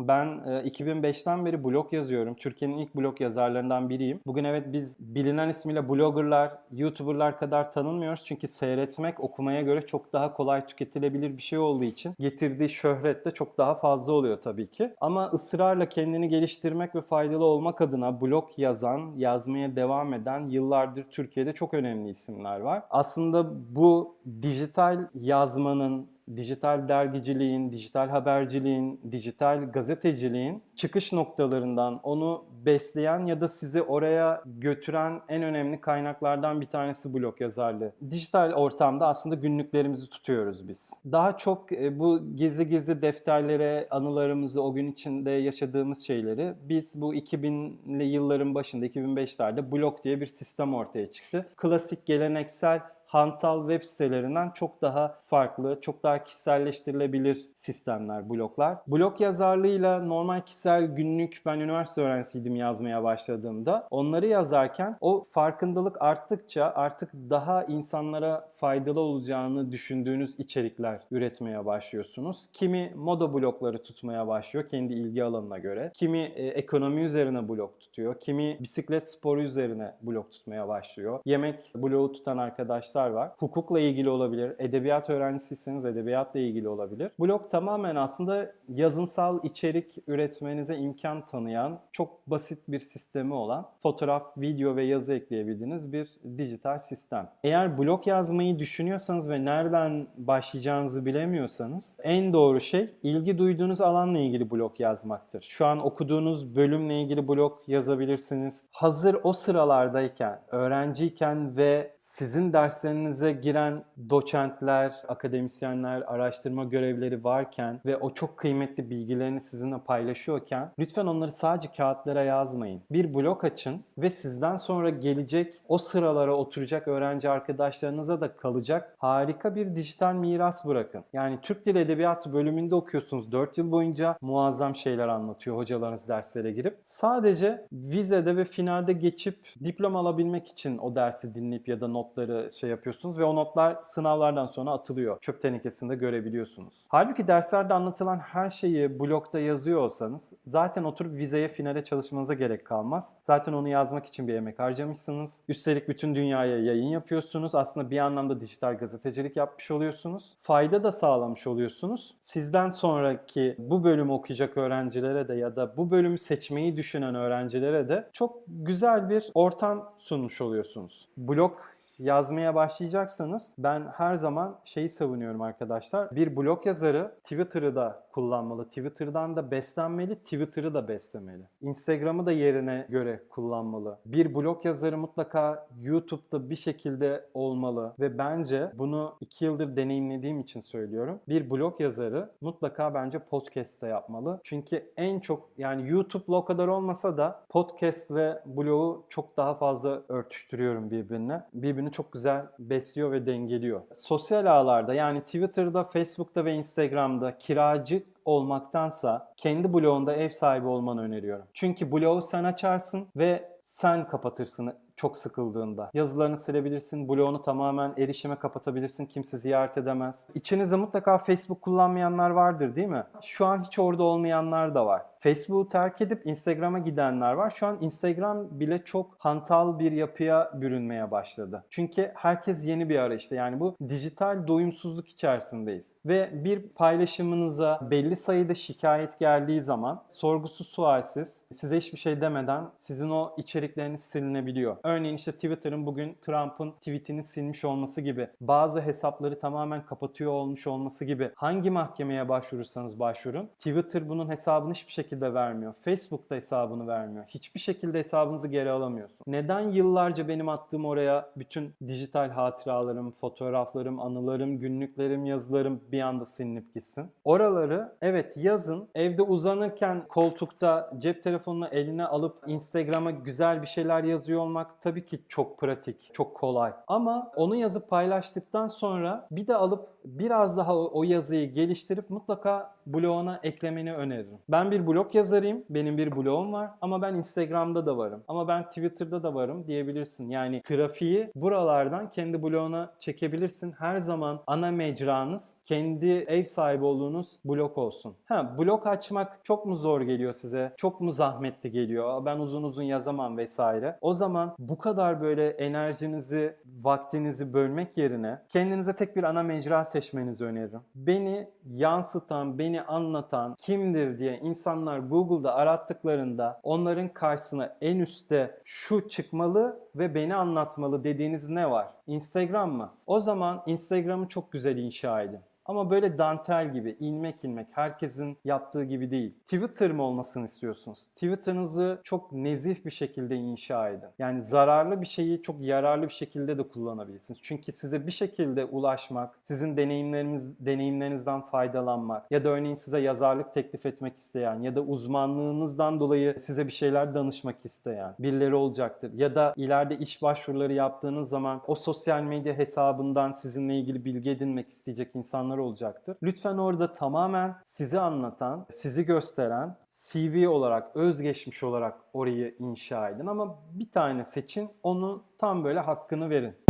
Ben e, 2005'ten beri blog yazıyorum. Türkiye'nin ilk blog yazarlarından biriyim. Bugün evet biz bilinen ismiyle bloggerlar, YouTuber'lar kadar tanınmıyoruz. Çünkü seyretmek okumaya göre çok daha kolay tüketilebilir bir şey olduğu için getirdiği şöhret de çok daha fazla oluyor tabii ki. Ama ısrarla kendini geliştirmek ve faydalı olmak adına blog yazan, yazmaya devam eden yıllardır Türkiye'de çok önemli isimler var. Aslında bu dijital yazmanın, dijital dergiciliğin, dijital haberciliğin, dijital gazeteciliğin çıkış noktalarından onu besleyen ya da sizi oraya götüren en önemli kaynaklardan bir tanesi blog yazarlığı. Dijital ortamda aslında günlüklerimizi tutuyoruz biz. Daha çok e, bu gizli gizli defterlere anılarımızı, o gün içinde yaşadığımız şeyleri biz bu 2000'li yılların başında 2005'lerde blog diye bir sistem ortaya çıktı. Klasik geleneksel hantal web sitelerinden çok daha farklı, çok daha kişiselleştirilebilir sistemler, bloklar. Blog yazarlığıyla normal kişisel günlük, ben üniversite öğrencisiydim yazmaya başladığımda. Onları yazarken o farkındalık arttıkça artık daha insanlara faydalı olacağını düşündüğünüz içerikler üretmeye başlıyorsunuz. Kimi moda blokları tutmaya başlıyor kendi ilgi alanına göre. Kimi e, ekonomi üzerine blok tutuyor. Kimi bisiklet sporu üzerine blok tutmaya başlıyor. Yemek bloğu tutan arkadaşlar var. Hukukla ilgili olabilir. Edebiyat öğrencisiyseniz edebiyatla ilgili olabilir. Blog tamamen aslında yazınsal içerik üretmenize imkan tanıyan, çok basit bir sistemi olan, fotoğraf, video ve yazı ekleyebildiğiniz bir dijital sistem. Eğer blog yazmayı düşünüyorsanız ve nereden başlayacağınızı bilemiyorsanız en doğru şey ilgi duyduğunuz alanla ilgili blog yazmaktır. Şu an okuduğunuz bölümle ilgili blog yazabilirsiniz. Hazır o sıralardayken, öğrenciyken ve sizin derslerinize giren doçentler, akademisyenler, araştırma görevleri varken ve o çok kıymetli bilgilerini sizinle paylaşıyorken lütfen onları sadece kağıtlara yazmayın. Bir blog açın ve sizden sonra gelecek o sıralara oturacak öğrenci arkadaşlarınıza da kalacak harika bir dijital miras bırakın. Yani Türk Dil Edebiyatı bölümünde okuyorsunuz 4 yıl boyunca muazzam şeyler anlatıyor hocalarınız derslere girip. Sadece vizede ve finalde geçip diploma alabilmek için o dersi dinleyip ya da notları şey yapıyorsunuz ve o notlar sınavlardan sonra atılıyor. Çöp tenekesinde görebiliyorsunuz. Halbuki derslerde anlatılan her şeyi blogda yazıyor olsanız zaten oturup vizeye finale çalışmanıza gerek kalmaz. Zaten onu yazmak için bir emek harcamışsınız. Üstelik bütün dünyaya yayın yapıyorsunuz. Aslında bir anlamda dijital gazetecilik yapmış oluyorsunuz. Fayda da sağlamış oluyorsunuz. Sizden sonraki bu bölümü okuyacak öğrencilere de ya da bu bölümü seçmeyi düşünen öğrencilere de çok güzel bir ortam sunmuş oluyorsunuz. Blog yazmaya başlayacaksanız ben her zaman şeyi savunuyorum arkadaşlar. Bir blog yazarı Twitter'ı da kullanmalı. Twitter'dan da beslenmeli, Twitter'ı da beslemeli. Instagram'ı da yerine göre kullanmalı. Bir blog yazarı mutlaka YouTube'da bir şekilde olmalı ve bence bunu iki yıldır deneyimlediğim için söylüyorum. Bir blog yazarı mutlaka bence podcast de yapmalı. Çünkü en çok yani YouTube'la o kadar olmasa da podcast ve blogu çok daha fazla örtüştürüyorum birbirine. Birbirini çok güzel besliyor ve dengeliyor. Sosyal ağlarda yani Twitter'da, Facebook'ta ve Instagram'da kiracı olmaktansa kendi blogunda ev sahibi olmanı öneriyorum. Çünkü blogu sen açarsın ve sen kapatırsın çok sıkıldığında. Yazılarını silebilirsin, blogunu tamamen erişime kapatabilirsin, kimse ziyaret edemez. İçinizde mutlaka Facebook kullanmayanlar vardır değil mi? Şu an hiç orada olmayanlar da var. Facebook'u terk edip Instagram'a gidenler var. Şu an Instagram bile çok hantal bir yapıya bürünmeye başladı. Çünkü herkes yeni bir arayışta. Yani bu dijital doyumsuzluk içerisindeyiz. Ve bir paylaşımınıza belli sayıda şikayet geldiği zaman sorgusuz sualsiz size hiçbir şey demeden sizin o içerikleriniz silinebiliyor. Örneğin işte Twitter'ın bugün Trump'ın tweetini silmiş olması gibi bazı hesapları tamamen kapatıyor olmuş olması gibi hangi mahkemeye başvurursanız başvurun Twitter bunun hesabını hiçbir şekilde vermiyor. Facebook da hesabını vermiyor. Hiçbir şekilde hesabınızı geri alamıyorsun. Neden yıllarca benim attığım oraya bütün dijital hatıralarım, fotoğraflarım, anılarım, günlüklerim, yazılarım bir anda silinip gitsin? Oraları evet yazın. Evde uzanırken koltukta cep telefonunu eline alıp Instagram'a güzel bir şeyler yazıyor olmak tabii ki çok pratik, çok kolay. Ama onu yazıp paylaştıktan sonra bir de alıp biraz daha o, yazıyı geliştirip mutlaka bloguna eklemeni öneririm. Ben bir blog yazarıyım. Benim bir blogum var ama ben Instagram'da da varım. Ama ben Twitter'da da varım diyebilirsin. Yani trafiği buralardan kendi bloguna çekebilirsin. Her zaman ana mecranız kendi ev sahibi olduğunuz blog olsun. Ha blog açmak çok mu zor geliyor size? Çok mu zahmetli geliyor? Ben uzun uzun yazamam vesaire. O zaman bu kadar böyle enerjinizi, vaktinizi bölmek yerine kendinize tek bir ana mecra seçmenizi öneririm. Beni yansıtan, beni anlatan kimdir diye insanlar Google'da arattıklarında onların karşısına en üstte şu çıkmalı ve beni anlatmalı dediğiniz ne var? Instagram mı? O zaman Instagram'ı çok güzel inşa edin. Ama böyle dantel gibi, ilmek ilmek, herkesin yaptığı gibi değil. Twitter mı olmasını istiyorsunuz? Twitter'ınızı çok nezih bir şekilde inşa edin. Yani zararlı bir şeyi çok yararlı bir şekilde de kullanabilirsiniz. Çünkü size bir şekilde ulaşmak, sizin deneyimleriniz, deneyimlerinizden faydalanmak ya da örneğin size yazarlık teklif etmek isteyen ya da uzmanlığınızdan dolayı size bir şeyler danışmak isteyen birileri olacaktır. Ya da ileride iş başvuruları yaptığınız zaman o sosyal medya hesabından sizinle ilgili bilgi edinmek isteyecek insanlar olacaktır. Lütfen orada tamamen sizi anlatan, sizi gösteren CV olarak, özgeçmiş olarak orayı inşa edin ama bir tane seçin, onu tam böyle hakkını verin.